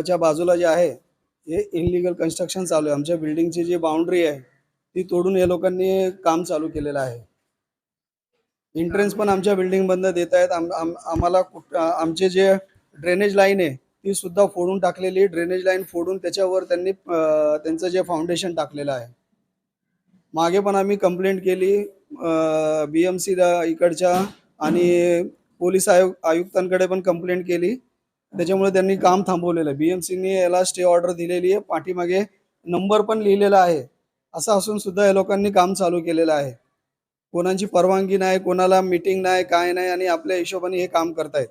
च्या बाजूला जे आहे हे इनलिगल कन्स्ट्रक्शन चालू आहे. आमच्या बिल्डिंगची जी बाउंड्री आहे ती तोडून या लोकांनी काम चालू केलेलं आहे. एंट्रन्स पण आमच्या बिल्डिंग बंद देत आहेत. आम, आम्हाला कुठ- आमचे जे ड्रेनेज लाईन आहे ती सुद्धा फोडून टाकलेली. ड्रेनेज लाईन फोडून त्याच्यावर त्यांनी त्यांचं जे फाउंडेशन टाकलेलं आहे. मागे पण आम्ही कंप्लेंट केली. बी एम सी इकडच्या आणि पोलीस आयोग आयुक्तांकडे पण कंप्लेंट केली. त्याच्यामुळे त्यांनी काम थांबवलेलं आहे. बी याला स्टे ऑर्डर दिलेली आहे. पाठीमागे नंबर पण लिहिलेला आहे. असं असून सुद्धा या लोकांनी काम चालू केलेलं आहे. कोणाची परवानगी नाही कोणाला मीटिंग नाही काय नाही आणि आपल्या हिशोबाने हे काम करतायत.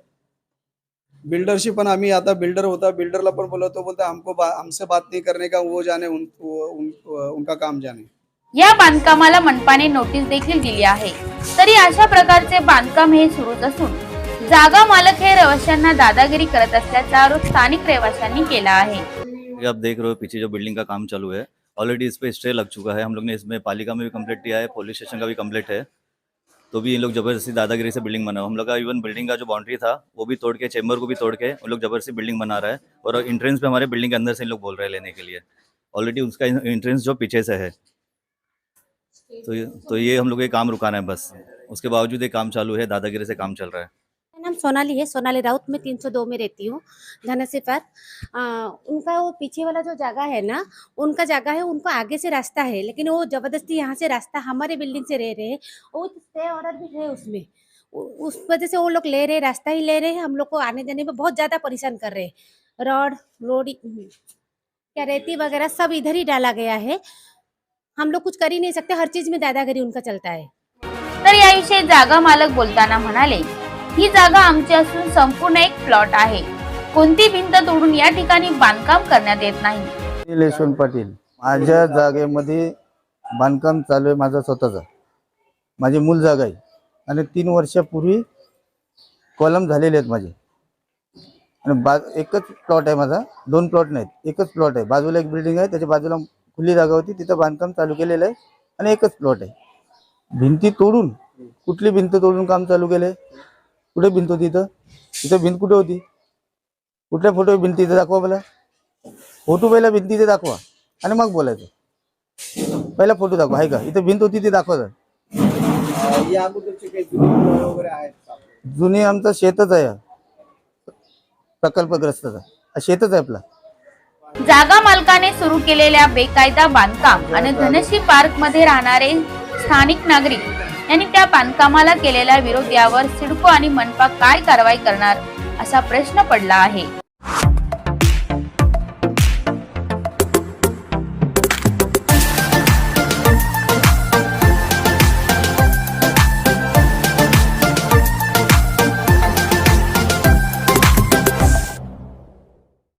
बिल्डरशी पण आम्ही आता बिल्डर होता. बिल्डरला पण बोलवतो बोलतो हमको बा, हमसे बात नहीं करने का वो जाने उन, उन, उनका काम जाने. या बांधकामाला मनपाने नोटीस देखील दिली आहे. तरी अशा प्रकारचे बांधकाम हे सुरूच असून जागा मालक हे रहिवाशांना दादागिरी करत असल्याचा आरोप स्थानिक रहिवाशांनी केला आहे. आप देख रहे हो, पीछे जो बिल्डिंग का काम चालू है ऑलरेडी इस पे स्टे लग चुका है। हम लोग ने इसमें पालिका में भी कंप्लेंट किया है पुलिस स्टेशन का भी कंप्लेंट है। तो भी इन लोग ज़बरदस्ती दादागिरी से बिल्डिंग बना। हम लोग का इवन बिल्डिंग का जो बाउंड्री था, वो भी तोड़ के चेम्बर को भी तोड़ के उन लोग ज़बरदस्ती बिल्डिंग बना रहा है। और एंट्रेंस पे हमारे बिल्डिंग के अंदर से इन लोग बोल रहे हैं लेने के लिए। ऑलरेडी उसका एंट्रेंस जो पीछे से है। तो ये तो ये हम लोग ये काम रुकाना है बस। उसके बावजूद ये काम चालू है, दादागिरी से काम चल रहा है। मेरा नाम सोनाली है सोनाली राउत में 302 में रहती हूँ धनसी पर। आ, उनका वो पीछे वाला जो जगह है ना उनका जगह है उनको आगे से रास्ता है लेकिन वो ज़बरदस्ती यहाँ से रास्ता हमारे बिल्डिंग से रह रहे हैं वो स्टे ऑर्डर भी है उसमें। उस वजह से वो लोग ले रहे रास्ता ही ले रहे हैं हम लोग को आने जाने में बहुत ज़्यादा परेशान कर रहे हैं। रॉड रोड क्या रेती वगैरह सब इधर ही डाला गया है। हम लोग कुछ कर ही नहीं सकते हर चीज़ में दादागिरी उनका चलता है। तर याविषयी जागा मालक बोलताना म्हणाले ही जागा आमची असून संपूर्ण एक प्लॉट आहे. कोणती भिंत तोडून या ठिकाणी बांधकाम करण्यात येत नाही. अनिल यशवंत पाटील माझ्या जागेमध्ये बांधकाम चालू आहे माझा स्वतःचा. माझी मूल जागा आहे. आणि तीन वर्षापूर्वी कॉलम झालेले आहेत माझे. आणि बा एकच प्लॉट आहे माझा. दोन प्लॉट नाहीत. एकच प्लॉट आहे. बाजूला एक बिल्डिंग आहे. त्याच्या बाजूला खुली जागा होती. तिथं बांधकाम चालू केलेलं आहे. आणि एकच प्लॉट आहे. भिंती तोडून कुठली भिंत तोडून काम चालू केलंय? कुठे भिंत होती इथं? इथं भिंत कुठे होती? कुठल्या फोटो भिंती इथं दाखवा मला. फोटो पहिला भिंतीचे दाखवा आणि मग बोलायचं. पहिला फोटो दाखवा आहे का? इथं भिंत होती ती दाखवा जरा. जुने जुनी आमचं शेतच आहे. प्रकल्पग्रस्तचा शेतच आहे आपला. जागा मालकाने सुरू केलेल्या बेकायदा बांधकाम आणि धनश्री पार्कमध्ये राहणारे स्थानिक नागरिक यांनी त्या बांधकामाला केलेला विरोध यावर सिडको आणि मनपा काय कारवाई करणार असा प्रश्न पडला आहे.